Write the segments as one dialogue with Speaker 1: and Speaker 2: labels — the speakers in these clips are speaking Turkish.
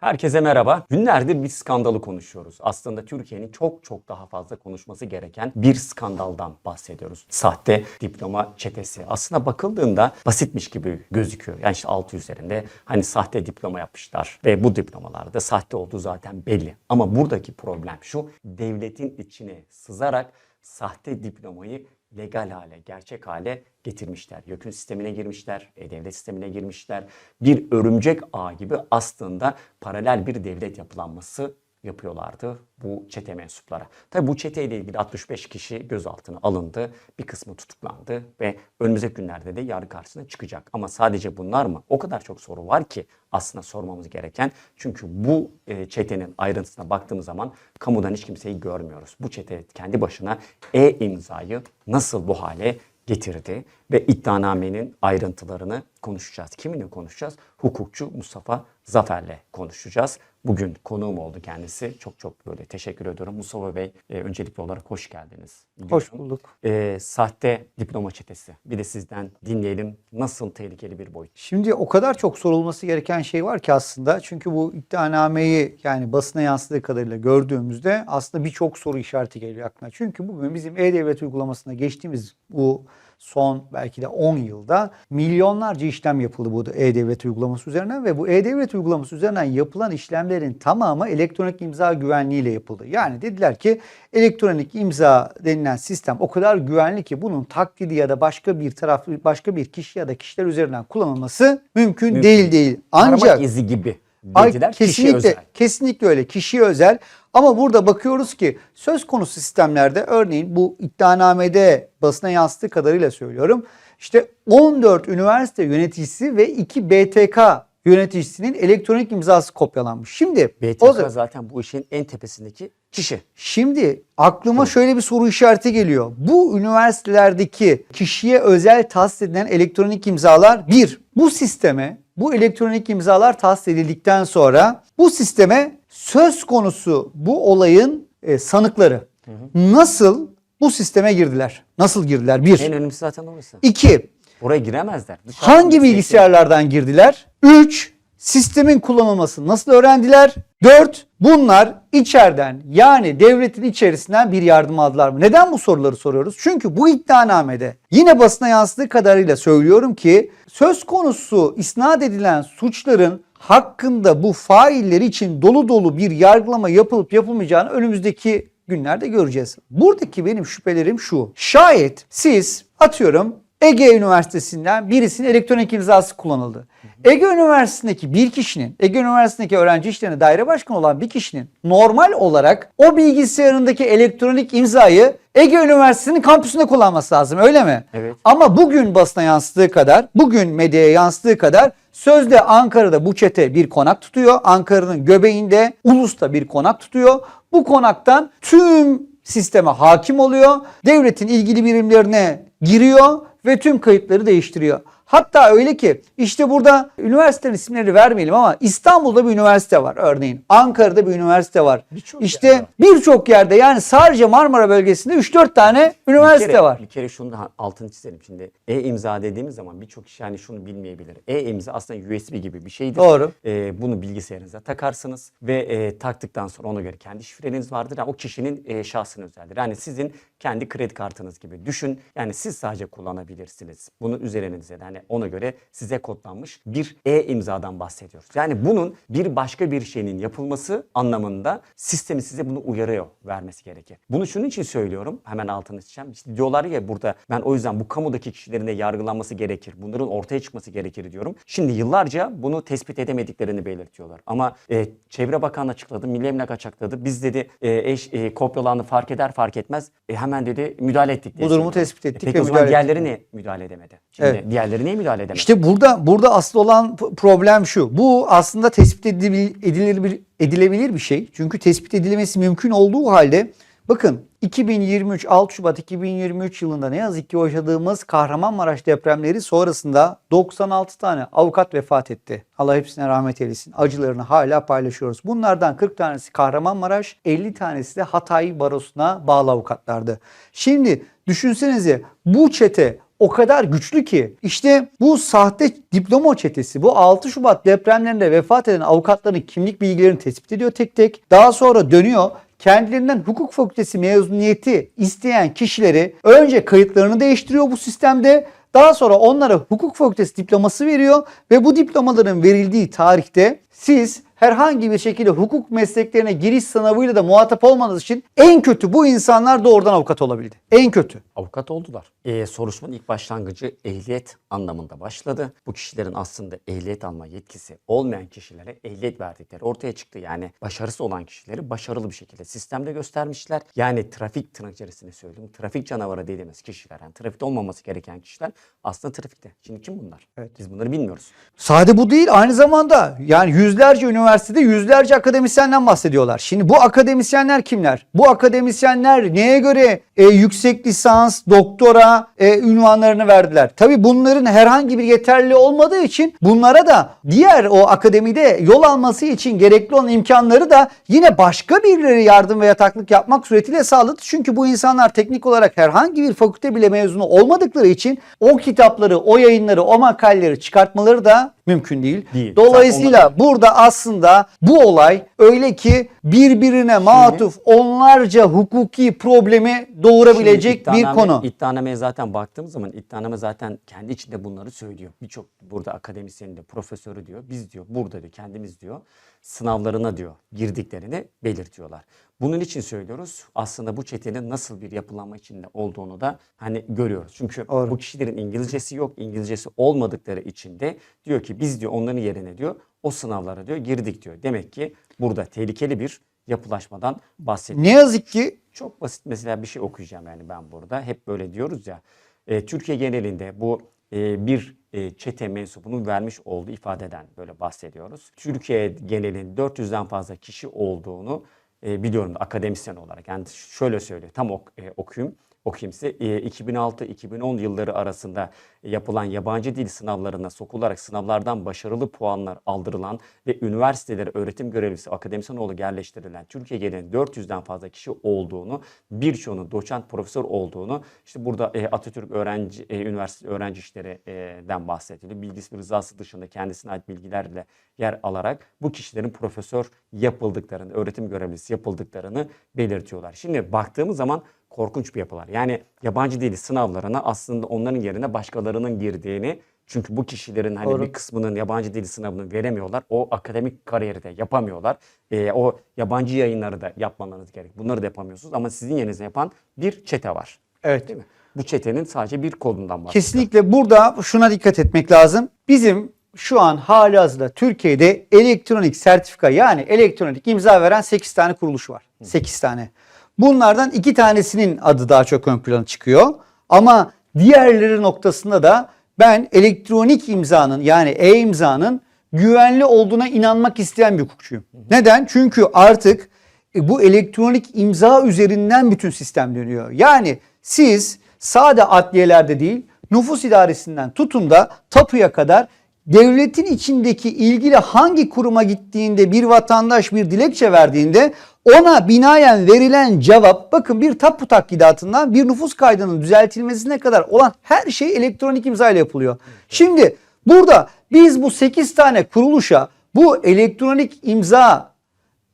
Speaker 1: Herkese merhaba. Günlerdir bir skandalı konuşuyoruz. Aslında Türkiye'nin çok çok daha fazla konuşması gereken bir skandaldan bahsediyoruz. Sahte diploma çetesi. Aslında bakıldığında basitmiş gibi gözüküyor. Yani işte altı üzerinde hani sahte diploma yapmışlar ve bu diplomalarda sahte olduğu zaten belli. Ama buradaki problem şu. Devletin içine sızarak sahte diplomayı legal hale, gerçek hale getirmişler. YÖK'ün sistemine girmişler, e-devlet sistemine girmişler. Bir örümcek ağ gibi aslında paralel bir devlet yapılanması yapıyorlardı bu çete mensuplara. Tabi bu çeteyle ilgili 65 kişi gözaltına alındı. Bir kısmı tutuklandı ve önümüzdeki günlerde de yargı karşısına çıkacak. Ama sadece bunlar mı? O kadar çok soru var ki aslında sormamız gereken. Çünkü bu e, çetenin ayrıntısına baktığımız zaman kamudan hiç kimseyi görmüyoruz. Bu çete kendi başına e-imzayı nasıl bu hale getirdi ve iddianamenin ayrıntılarını konuşacağız. Kiminle konuşacağız? Hukukçu Mustafa Zafer'le konuşacağız. Bugün konuğum oldu kendisi. Çok çok böyle teşekkür ediyorum. Mustafa Bey e, öncelikli olarak hoş geldiniz.
Speaker 2: Hoş bulduk.
Speaker 1: E, sahte diploma çetesi. Bir de sizden dinleyelim. Nasıl tehlikeli bir boyut?
Speaker 2: Şimdi o kadar çok sorulması gereken şey var ki aslında. Çünkü bu iddianameyi yani basına yansıdığı kadarıyla gördüğümüzde aslında birçok soru işareti geliyor aklına. Çünkü bugün bizim E-Devlet uygulamasına geçtiğimiz bu son belki de 10 yılda milyonlarca işlem yapıldı bu E-Devlet uygulaması üzerinden ve bu E-Devlet uygulaması üzerinden yapılan işlemlerin tamamı elektronik imza güvenliğiyle yapıldı. Yani dediler ki elektronik imza denilen sistem o kadar güvenli ki bunun taklidi ya da başka bir taraf başka bir kişi ya da kişiler üzerinden kullanılması mümkün,
Speaker 1: Mümkün
Speaker 2: değil değil.
Speaker 1: Parmak
Speaker 2: Ancak
Speaker 1: izi gibi dediler. Kişiye
Speaker 2: kesinlikle,
Speaker 1: özel.
Speaker 2: kesinlikle öyle. Kişiye özel. Ama burada bakıyoruz ki söz konusu sistemlerde örneğin bu iddianamede basına yansıttığı kadarıyla söylüyorum. İşte 14 üniversite yöneticisi ve 2 BTK yöneticisinin elektronik imzası kopyalanmış. Şimdi
Speaker 1: BTK
Speaker 2: o da-
Speaker 1: zaten bu işin en tepesindeki kişi.
Speaker 2: Şimdi aklıma şöyle bir soru işareti geliyor. Bu üniversitelerdeki kişiye özel tahsis edilen elektronik imzalar bir, bu sisteme bu elektronik imzalar tahsis edildikten sonra bu sisteme söz konusu bu olayın e, sanıkları nasıl bu sisteme girdiler? Nasıl girdiler?
Speaker 1: En
Speaker 2: Bir.
Speaker 1: önemlisi zaten orası.
Speaker 2: İki.
Speaker 1: Buraya giremezler. Dışarıdan
Speaker 2: Hangi
Speaker 1: birisi-
Speaker 2: bilgisayarlardan girdiler? 3. Sistemin kullanılmasını nasıl öğrendiler? 4. Bunlar içeriden yani devletin içerisinden bir yardım aldılar mı? Neden bu soruları soruyoruz? Çünkü bu iddianamede yine basına yansıdığı kadarıyla söylüyorum ki söz konusu isnat edilen suçların hakkında bu failleri için dolu dolu bir yargılama yapılıp yapılmayacağını önümüzdeki günlerde göreceğiz. Buradaki benim şüphelerim şu. Şayet siz atıyorum Ege Üniversitesi'nden birisinin elektronik imzası kullanıldı. Ege Üniversitesi'ndeki bir kişinin, Ege Üniversitesi'ndeki öğrenci işlerine daire başkanı olan bir kişinin normal olarak o bilgisayarındaki elektronik imzayı Ege Üniversitesi'nin kampüsünde kullanması lazım öyle mi?
Speaker 1: Evet.
Speaker 2: Ama bugün basına yansıdığı kadar, bugün medyaya yansıdığı kadar sözde Ankara'da bu çete bir konak tutuyor. Ankara'nın göbeğinde Ulus'ta bir konak tutuyor. Bu konaktan tüm sisteme hakim oluyor. Devletin ilgili birimlerine giriyor ve tüm kayıtları değiştiriyor. Hatta öyle ki işte burada üniversitelerin isimlerini vermeyelim ama İstanbul'da bir üniversite var örneğin. Ankara'da bir üniversite var.
Speaker 1: Birçok
Speaker 2: işte
Speaker 1: yerde
Speaker 2: birçok yerde yani sadece Marmara bölgesinde 3-4 tane üniversite
Speaker 1: bir kere,
Speaker 2: var.
Speaker 1: Bir kere şunu da altını çizelim. Şimdi e-imza dediğimiz zaman birçok kişi hani şunu bilmeyebilir. E-imza aslında USB gibi bir şeydir.
Speaker 2: Doğru.
Speaker 1: Ee, bunu bilgisayarınıza takarsınız ve e, taktıktan sonra ona göre kendi şifreleriniz vardır. Yani o kişinin e, şahsına özeldir. Yani sizin kendi kredi kartınız gibi düşün. Yani siz sadece kullanabilirsiniz. Bunu üzerinize de hani ona göre size kodlanmış bir e-imzadan bahsediyoruz. Yani bunun bir başka bir şeyin yapılması anlamında sistemi size bunu uyarıyor vermesi gerekir. Bunu şunun için söylüyorum. Hemen altını çizeceğim. İşte diyorlar ya burada ben o yüzden bu kamudaki kişilerin de yargılanması gerekir. Bunların ortaya çıkması gerekir diyorum. Şimdi yıllarca bunu tespit edemediklerini belirtiyorlar. Ama e, Çevre Bakanı açıkladı, Milli Emlak açıkladı. Biz dedi e, eş e, kopyalandı fark eder fark etmez. E, hemen dedi müdahale ettik.
Speaker 2: Bu durumu tespit ettik
Speaker 1: E, peki
Speaker 2: ve
Speaker 1: o zaman
Speaker 2: müdahale ettik.
Speaker 1: diğerleri ne müdahale edemedi? Şimdi
Speaker 2: Evet.
Speaker 1: diğerleri niye müdahale edemedi?
Speaker 2: İşte burada burada asıl olan problem şu. Bu aslında tespit edilebilir, edilebilir bir şey. Çünkü tespit edilmesi mümkün olduğu halde bakın 2023 6 Şubat 2023 yılında ne yazık ki yaşadığımız Kahramanmaraş depremleri sonrasında 96 tane avukat vefat etti. Allah hepsine rahmet eylesin. Acılarını hala paylaşıyoruz. Bunlardan 40 tanesi Kahramanmaraş, 50 tanesi de Hatay Barosu'na bağlı avukatlardı. Şimdi düşünsenize bu çete o kadar güçlü ki işte bu sahte diploma çetesi bu 6 Şubat depremlerinde vefat eden avukatların kimlik bilgilerini tespit ediyor tek tek. Daha sonra dönüyor kendilerinden hukuk fakültesi mezuniyeti isteyen kişileri önce kayıtlarını değiştiriyor bu sistemde. Daha sonra onlara hukuk fakültesi diploması veriyor ve bu diplomaların verildiği tarihte siz herhangi bir şekilde hukuk mesleklerine giriş sınavıyla da muhatap olmanız için en kötü bu insanlar doğrudan avukat olabildi. En kötü.
Speaker 1: avukat oldular. Ee, soruşturmanın ilk başlangıcı ehliyet anlamında başladı. Bu kişilerin aslında ehliyet alma yetkisi olmayan kişilere ehliyet verdikleri ortaya çıktı. Yani başarısı olan kişileri başarılı bir şekilde sistemde göstermişler. Yani trafik tırnak içerisinde söyleyeyim. Trafik canavarı dediğimiz kişiler, yani trafikte olmaması gereken kişiler aslında trafikte. Şimdi kim bunlar?
Speaker 2: Evet.
Speaker 1: Biz bunları bilmiyoruz.
Speaker 2: Sade bu değil aynı zamanda yani yüzlerce üniversitede yüzlerce akademisyenden bahsediyorlar. Şimdi bu akademisyenler kimler? Bu akademisyenler neye göre e, yüksek lisans, doktora e, ünvanlarını verdiler? Tabii bunların herhangi bir yeterli olmadığı için bunlara da diğer o akademide yol alması için gerekli olan imkanları da yine başka birileri yardım ve yataklık yapmak suretiyle sağladı. Çünkü bu insanlar teknik olarak herhangi bir fakülte bile mezunu olmadıkları için o kitapları, o yayınları, o makaleleri çıkartmaları da mümkün değil.
Speaker 1: Değil.
Speaker 2: Dolayısıyla
Speaker 1: Zaten
Speaker 2: burada aslında bu olay öyle ki birbirine matuf onlarca hukuki problemi doğurabilecek
Speaker 1: Şimdi
Speaker 2: bir konu.
Speaker 1: İddianameye zaten baktığımız zaman iddianame zaten kendi içinde bunları söylüyor. Birçok burada akademisyenin de profesörü diyor. Biz diyor burada diyor kendimiz diyor sınavlarına diyor girdiklerini belirtiyorlar. Bunun için söylüyoruz. Aslında bu çetenin nasıl bir yapılanma içinde olduğunu da hani görüyoruz. Çünkü
Speaker 2: Doğru.
Speaker 1: bu kişilerin İngilizcesi yok. İngilizcesi olmadıkları için de diyor ki biz diyor onların yerine diyor o sınavlara diyor girdik diyor. Demek ki burada tehlikeli bir yapılaşmadan bahsediyor.
Speaker 2: Ne yazık ki
Speaker 1: Çok basit mesela bir şey okuyacağım yani ben burada. Hep böyle diyoruz ya. e, Türkiye genelinde bu e, bir e, çete mensubunun vermiş olduğu ifadeden böyle bahsediyoruz. Türkiye genelinde 400'den fazla kişi olduğunu e, biliyorum akademisyen olarak. Yani şöyle söylüyor. Tam ok, e, okuyayım. Okuyayım size. E, 2006-2010 yılları arasında yapılan yabancı dil sınavlarına sokularak sınavlardan başarılı puanlar aldırılan ve üniversitelere öğretim görevlisi akademisyen olarak yerleştirilen Türkiye genelinde 400'den fazla kişi olduğunu, birçoğunun doçent profesör olduğunu, işte burada e, Atatürk öğrenci e, üniversite öğrenci işlerinden bahsediliyor. Bilgisi ve rızası dışında kendisine ait bilgilerle yer alarak bu kişilerin profesör yapıldıklarını, öğretim görevlisi yapıldıklarını belirtiyorlar. Şimdi baktığımız zaman korkunç bir yapılar. Yani yabancı dili sınavlarına aslında onların yerine başkalarının girdiğini çünkü bu kişilerin hani
Speaker 2: Doğru.
Speaker 1: bir kısmının yabancı dili sınavını veremiyorlar. O akademik kariyeri de yapamıyorlar. Ee, o yabancı yayınları da yapmalarınız gerek. Bunları da yapamıyorsunuz ama sizin yerinize yapan bir çete var.
Speaker 2: evet
Speaker 1: Değil mi? Bu çetenin sadece bir kolundan bahsediyor.
Speaker 2: Kesinlikle burada şuna dikkat etmek lazım. Bizim şu an hali hazırda Türkiye'de elektronik sertifika yani elektronik imza veren 8 tane kuruluş var. 8 tane. Bunlardan iki tanesinin adı daha çok ön plana çıkıyor. Ama diğerleri noktasında da ben elektronik imzanın yani e-imzanın güvenli olduğuna inanmak isteyen bir hukukçuyum. Neden? Çünkü artık e, bu elektronik imza üzerinden bütün sistem dönüyor. Yani siz sade adliyelerde değil nüfus idaresinden tutun da tapuya kadar devletin içindeki ilgili hangi kuruma gittiğinde bir vatandaş bir dilekçe verdiğinde ona binaen verilen cevap bakın bir tapu takkidatından bir nüfus kaydının düzeltilmesine kadar olan her şey elektronik imza ile yapılıyor. Şimdi burada biz bu 8 tane kuruluşa bu elektronik imza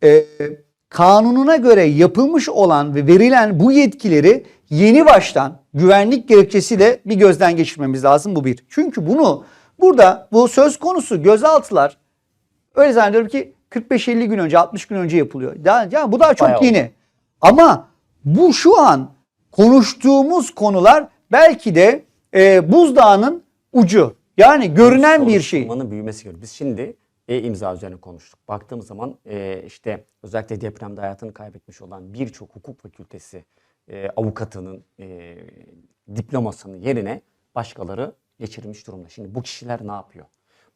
Speaker 2: e, kanununa göre yapılmış olan ve verilen bu yetkileri yeni baştan güvenlik gerekçesiyle bir gözden geçirmemiz lazım bu bir. Çünkü bunu burada bu söz konusu gözaltılar öyle zannediyorum ki 45-50 gün önce 60 gün önce yapılıyor. Ya, ya bu daha çok
Speaker 1: Bayağı
Speaker 2: yeni. Ama bu şu an konuştuğumuz konular belki de e, buzdağının ucu. Yani görünen bir şey.
Speaker 1: Büyümesi gerekiyor. Biz şimdi e-imza üzerine konuştuk. Baktığımız zaman e, işte özellikle depremde hayatını kaybetmiş olan birçok hukuk fakültesi e, avukatının e, diplomasının yerine başkaları geçirilmiş durumda. Şimdi bu kişiler ne yapıyor?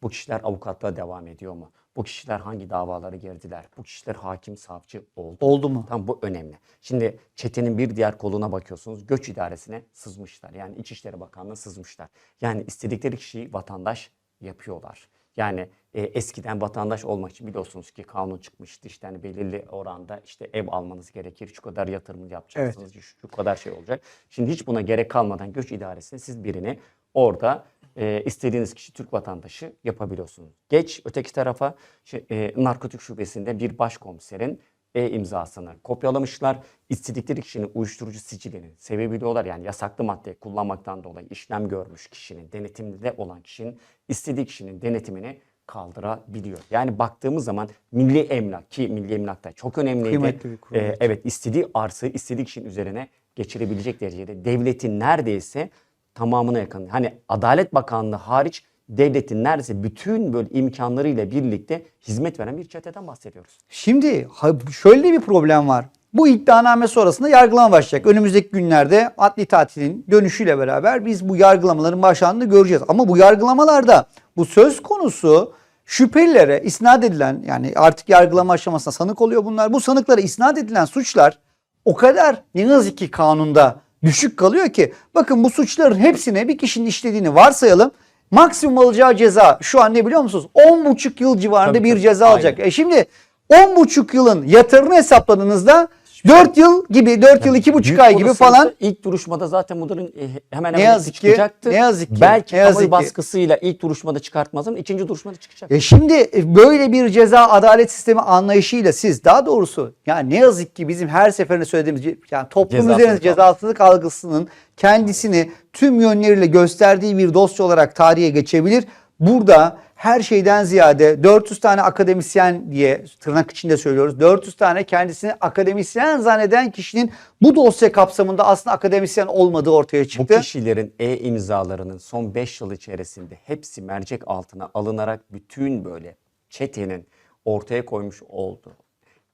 Speaker 1: Bu kişiler avukatlığa devam ediyor mu? Bu kişiler hangi davaları girdiler? Bu kişiler hakim, savcı oldu.
Speaker 2: Oldu mu?
Speaker 1: Tam bu önemli. Şimdi çetenin bir diğer koluna bakıyorsunuz. Göç idaresine sızmışlar. Yani İçişleri Bakanlığı'na sızmışlar. Yani istedikleri kişiyi vatandaş yapıyorlar. Yani e, eskiden vatandaş olmak için biliyorsunuz ki kanun çıkmıştı işte hani belirli oranda işte ev almanız gerekir, şu kadar yatırım yapacaksınız, şu, şu kadar şey olacak. Şimdi hiç buna gerek kalmadan göç idaresine siz birini orada e, istediğiniz kişi Türk vatandaşı yapabiliyorsunuz. Geç öteki tarafa şey, e, narkotik şubesinde bir başkomiserin e-imzasını kopyalamışlar. İstedikleri kişinin uyuşturucu sicilini sevebiliyorlar. Yani yasaklı madde kullanmaktan dolayı işlem görmüş kişinin, denetimde olan kişinin istediği kişinin denetimini kaldırabiliyor. Yani baktığımız zaman milli emlak ki milli emlakta çok önemliydi.
Speaker 2: Kıymetli bir kurum.
Speaker 1: Ee, evet istediği arsayı istediği kişinin üzerine geçirebilecek derecede devletin neredeyse tamamına yakın. Hani Adalet Bakanlığı hariç devletin neredeyse bütün böyle imkanlarıyla birlikte hizmet veren bir çeteden bahsediyoruz.
Speaker 2: Şimdi şöyle bir problem var. Bu iddianame sonrasında yargılama başlayacak. Önümüzdeki günlerde adli tatilin dönüşüyle beraber biz bu yargılamaların başlandığını göreceğiz. Ama bu yargılamalarda bu söz konusu şüphelilere isnat edilen yani artık yargılama aşamasında sanık oluyor bunlar. Bu sanıklara isnat edilen suçlar o kadar ne yazık ki kanunda düşük kalıyor ki bakın bu suçların hepsine bir kişinin işlediğini varsayalım. Maksimum alacağı ceza şu an ne biliyor musunuz? 10,5 yıl civarında
Speaker 1: Tabii,
Speaker 2: bir
Speaker 1: tabii.
Speaker 2: ceza alacak.
Speaker 1: Aynen.
Speaker 2: E şimdi 10,5 yılın yatırını hesapladığınızda 4 yıl gibi 4 yıl 2,5
Speaker 1: Büyük
Speaker 2: ay gibi falan
Speaker 1: ilk duruşmada zaten bunların e, hemen
Speaker 2: Ne
Speaker 1: hemen
Speaker 2: yazık
Speaker 1: hepsi
Speaker 2: ki-
Speaker 1: çıkacaktı.
Speaker 2: ne yazık ki-
Speaker 1: Belki
Speaker 2: ne yazık ki.
Speaker 1: baskısıyla ilk duruşmada çıkartmaz ama ikinci duruşmada çıkacak.
Speaker 2: E şimdi böyle bir ceza adalet sistemi anlayışıyla siz daha doğrusu yani ne yazık ki bizim her seferinde söylediğimiz yani toplum
Speaker 1: Cezasızlık
Speaker 2: üzerinde cezasızlık algısının kendisini tüm yönleriyle gösterdiği bir dosya olarak tarihe geçebilir. Burada her şeyden ziyade 400 tane akademisyen diye tırnak içinde söylüyoruz. 400 tane kendisini akademisyen zanneden kişinin bu dosya kapsamında aslında akademisyen olmadığı ortaya
Speaker 1: Bu
Speaker 2: çıktı.
Speaker 1: kişilerin e-imzalarının son 5 yıl içerisinde hepsi mercek altına alınarak bütün böyle çetenin ortaya koymuş olduğu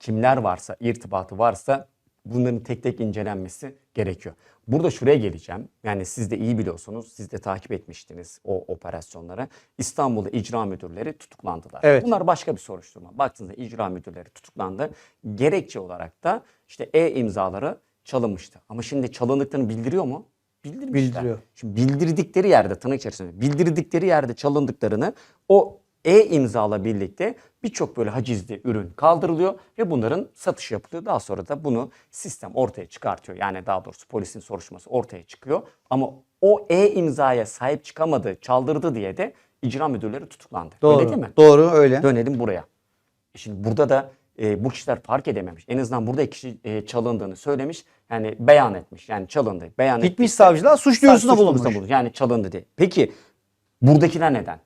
Speaker 1: kimler varsa, irtibatı varsa bunların tek tek incelenmesi gerekiyor. Burada şuraya geleceğim. Yani siz de iyi biliyorsunuz. Siz de takip etmiştiniz o operasyonları. İstanbul'da icra müdürleri tutuklandılar.
Speaker 2: Evet.
Speaker 1: Bunlar başka bir soruşturma. Baktığınızda icra müdürleri tutuklandı. Gerekçe olarak da işte e-imzaları çalınmıştı. Ama şimdi çalındıklarını bildiriyor mu? Bildirmişler.
Speaker 2: Bildiriyor.
Speaker 1: Şimdi bildirdikleri yerde tırnak içerisinde bildirdikleri yerde çalındıklarını o e-imzala birlikte birçok böyle hacizli ürün kaldırılıyor ve bunların satışı yapılıyor. Daha sonra da bunu sistem ortaya çıkartıyor. Yani daha doğrusu polisin soruşturması ortaya çıkıyor. Ama o e-imzaya sahip çıkamadı, çaldırdı diye de icra müdürleri tutuklandı.
Speaker 2: Doğru.
Speaker 1: Öyle değil mi?
Speaker 2: Doğru öyle.
Speaker 1: Dönelim buraya. E Şimdi burada da e, bu kişiler fark edememiş. En azından burada kişi e, çalındığını söylemiş. Yani beyan etmiş. Yani çalındı. Beyan
Speaker 2: Gitmiş savcılığa suç duyurusunda
Speaker 1: Suç
Speaker 2: bulunmuş.
Speaker 1: duyurusunda Yani çalındı diye. Peki buradakiler neden?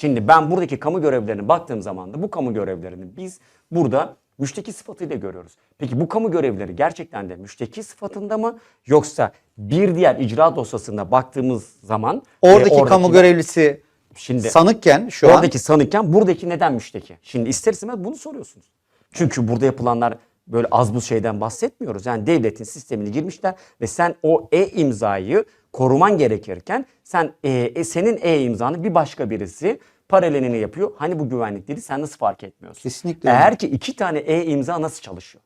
Speaker 1: Şimdi ben buradaki kamu görevlerine baktığım zaman da bu kamu görevlerini biz burada müşteki sıfatıyla görüyoruz. Peki bu kamu görevleri gerçekten de müşteki sıfatında mı yoksa bir diğer icra dosyasına baktığımız zaman
Speaker 2: Oradaki
Speaker 1: e,
Speaker 2: kamu
Speaker 1: oradakiler-
Speaker 2: görevlisi
Speaker 1: Şimdi
Speaker 2: sanıkken şu an
Speaker 1: oradaki sanıkken buradaki neden müşteki? Şimdi ister istemez bunu soruyorsunuz. Çünkü burada yapılanlar böyle az bu şeyden bahsetmiyoruz. Yani devletin sistemine girmişler ve sen o e-imzayı koruman gerekirken sen e, e, senin e-imzanı bir başka birisi paralelini yapıyor. Hani bu güvenlikleri sen nasıl fark etmiyorsun?
Speaker 2: Kesinlikle.
Speaker 1: Eğer ki iki tane e-imza nasıl çalışıyor?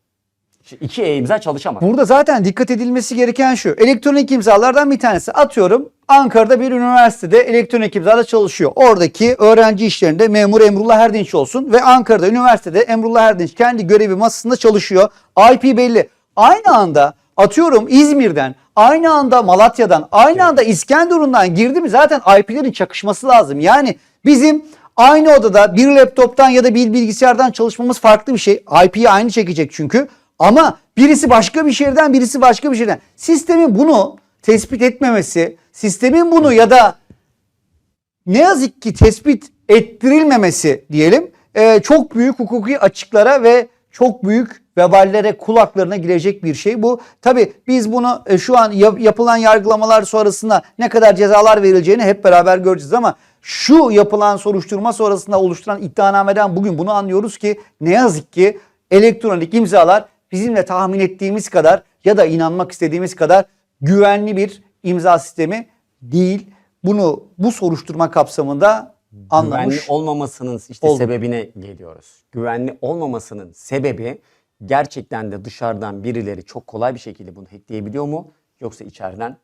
Speaker 1: Şimdi iki e-imza çalışamaz.
Speaker 2: Burada zaten dikkat edilmesi gereken şu. Elektronik imzalardan bir tanesi. Atıyorum Ankara'da bir üniversitede elektronik imzada çalışıyor. Oradaki öğrenci işlerinde memur Emrullah Erdinç olsun ve Ankara'da üniversitede Emrullah Erdinç kendi görevi masasında çalışıyor. IP belli. Aynı anda atıyorum İzmir'den, aynı anda Malatya'dan, aynı anda İskenderun'dan girdi mi zaten IP'lerin çakışması lazım. Yani bizim aynı odada bir laptoptan ya da bir bilgisayardan çalışmamız farklı bir şey. IP'yi aynı çekecek çünkü. Ama birisi başka bir şehirden birisi başka bir şehirden. Sistemin bunu tespit etmemesi, sistemin bunu ya da ne yazık ki tespit ettirilmemesi diyelim e, çok büyük hukuki açıklara ve çok büyük veballere kulaklarına girecek bir şey. Bu tabi biz bunu e, şu an yap- yapılan yargılamalar sonrasında ne kadar cezalar verileceğini hep beraber göreceğiz ama şu yapılan soruşturma sonrasında oluşturan iddianameden bugün bunu anlıyoruz ki ne yazık ki elektronik imzalar bizim de tahmin ettiğimiz kadar ya da inanmak istediğimiz kadar güvenli bir imza sistemi değil. Bunu bu soruşturma kapsamında
Speaker 1: Güvenli
Speaker 2: anlamış.
Speaker 1: olmamasının işte
Speaker 2: olduk.
Speaker 1: sebebine geliyoruz. Güvenli olmamasının sebebi gerçekten de dışarıdan birileri çok kolay bir şekilde bunu hackleyebiliyor mu? Yoksa içeriden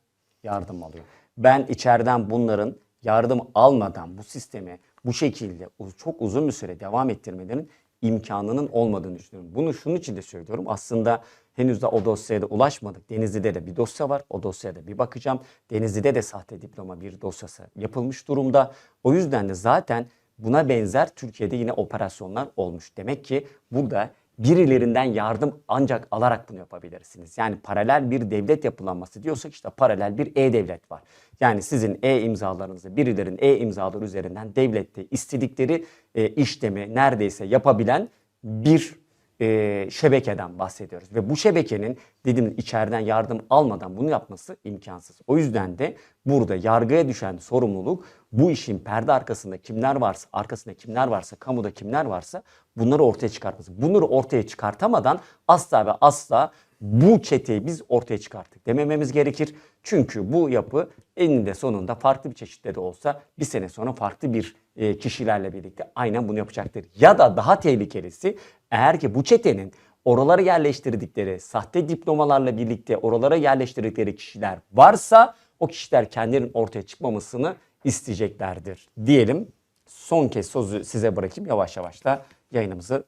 Speaker 1: yardım alıyor? Ben içeriden bunların yardım almadan bu sistemi bu şekilde çok uzun bir süre devam ettirmelerinin imkanının olmadığını düşünüyorum. Bunu şunun için de söylüyorum. Aslında henüz de o dosyaya da ulaşmadık. Denizli'de de bir dosya var. O dosyaya da bir bakacağım. Denizli'de de sahte diploma bir dosyası yapılmış durumda. O yüzden de zaten buna benzer Türkiye'de yine operasyonlar olmuş. Demek ki burada birilerinden yardım ancak alarak bunu yapabilirsiniz. Yani paralel bir devlet yapılanması diyorsak işte paralel bir e-devlet var. Yani sizin e-imzalarınızı birilerinin e-imzaları üzerinden devlette istedikleri e, işlemi neredeyse yapabilen bir e, şebekeden bahsediyoruz. Ve bu şebekenin dediğim içeriden yardım almadan bunu yapması imkansız. O yüzden de burada yargıya düşen sorumluluk bu işin perde arkasında kimler varsa, arkasında kimler varsa, kamuda kimler varsa bunları ortaya çıkartması. Bunları ortaya çıkartamadan asla ve asla bu çeteyi biz ortaya çıkarttık demememiz gerekir. Çünkü bu yapı eninde sonunda farklı bir çeşitte de olsa bir sene sonra farklı bir kişilerle birlikte aynen bunu yapacaktır. Ya da daha tehlikelisi eğer ki bu çetenin oralara yerleştirdikleri sahte diplomalarla birlikte oralara yerleştirdikleri kişiler varsa o kişiler kendilerinin ortaya çıkmamasını isteyeceklerdir diyelim. Son kez sözü size bırakayım yavaş yavaş da yayınımızı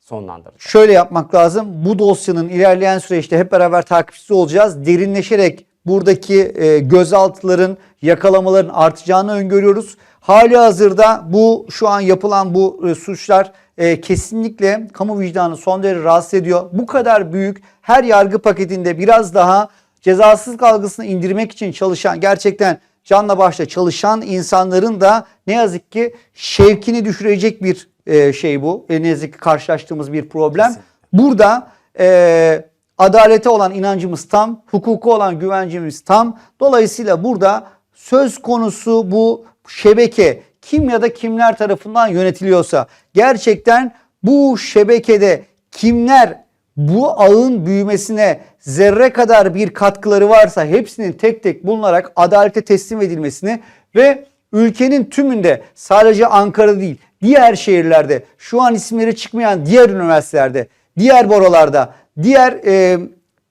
Speaker 1: sonlandırdık.
Speaker 2: Şöyle yapmak lazım. Bu dosyanın ilerleyen süreçte hep beraber takipçisi olacağız. Derinleşerek buradaki e, gözaltıların, yakalamaların artacağını öngörüyoruz. Hali hazırda bu şu an yapılan bu e, suçlar e, kesinlikle kamu vicdanı son derece rahatsız ediyor. Bu kadar büyük her yargı paketinde biraz daha cezasız algısını indirmek için çalışan gerçekten canla başla çalışan insanların da ne yazık ki şevkini düşürecek bir e, şey bu. E, ne yazık ki karşılaştığımız bir problem.
Speaker 1: Kesinlikle.
Speaker 2: Burada e, adalete olan inancımız tam, hukuku olan güvencimiz tam. Dolayısıyla burada söz konusu bu şebeke kim ya da kimler tarafından yönetiliyorsa gerçekten bu şebekede kimler bu ağın büyümesine zerre kadar bir katkıları varsa hepsinin tek tek bulunarak adalete teslim edilmesini ve ülkenin tümünde sadece Ankara değil diğer şehirlerde şu an isimleri çıkmayan diğer üniversitelerde diğer borolarda diğer e,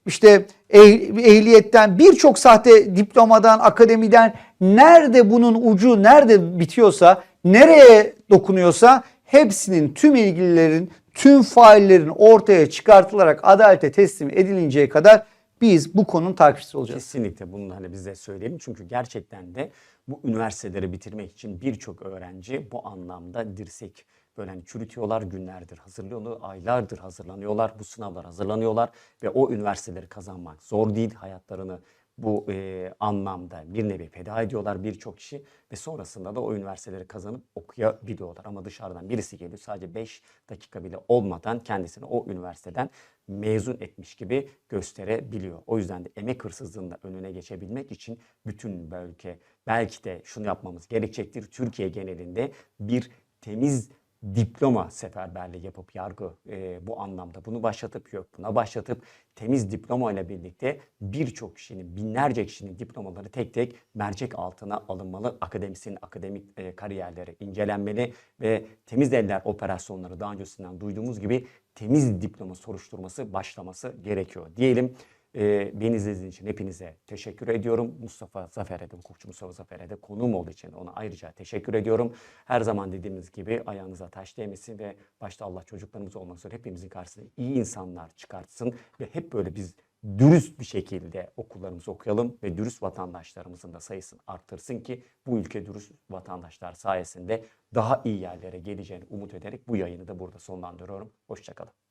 Speaker 2: işte ehliyetten birçok sahte diplomadan akademiden nerede bunun ucu nerede bitiyorsa nereye dokunuyorsa hepsinin tüm ilgililerin tüm faillerin ortaya çıkartılarak adalete teslim edilinceye kadar biz bu konunun takipçisi olacağız.
Speaker 1: Kesinlikle bunu hani biz de söyleyelim. Çünkü gerçekten de bu üniversiteleri bitirmek için birçok öğrenci bu anlamda dirsek böyle hani çürütüyorlar günlerdir hazırlıyorlar, aylardır hazırlanıyorlar, bu sınavlar hazırlanıyorlar ve o üniversiteleri kazanmak zor değil. Hayatlarını bu e, anlamda bir nevi feda ediyorlar birçok kişi ve sonrasında da o üniversiteleri kazanıp okuyabiliyorlar. Ama dışarıdan birisi geliyor sadece 5 dakika bile olmadan kendisini o üniversiteden mezun etmiş gibi gösterebiliyor. O yüzden de emek hırsızlığının önüne geçebilmek için bütün bölge belki de şunu yapmamız gerekecektir. Türkiye genelinde bir temiz diploma seferberliği yapıp yargı e, bu anlamda bunu başlatıp yok buna başlatıp temiz diploma ile birlikte birçok kişinin binlerce kişinin diplomaları tek tek mercek altına alınmalı. Akademisyenin akademik e, kariyerleri incelenmeli ve temiz eller operasyonları daha öncesinden duyduğumuz gibi temiz diploma soruşturması başlaması gerekiyor diyelim. Ee, beni izlediğiniz için hepinize teşekkür ediyorum. Mustafa Zafer'e de, hukukçu Mustafa Zafer'e de konuğum olduğu için ona ayrıca teşekkür ediyorum. Her zaman dediğimiz gibi ayağınıza taş değmesin ve başta Allah çocuklarımız olmak üzere hepimizin karşısına iyi insanlar çıkartsın ve hep böyle biz dürüst bir şekilde okullarımızı okuyalım ve dürüst vatandaşlarımızın da sayısını arttırsın ki bu ülke dürüst vatandaşlar sayesinde daha iyi yerlere geleceğini umut ederek bu yayını da burada sonlandırıyorum. Hoşçakalın.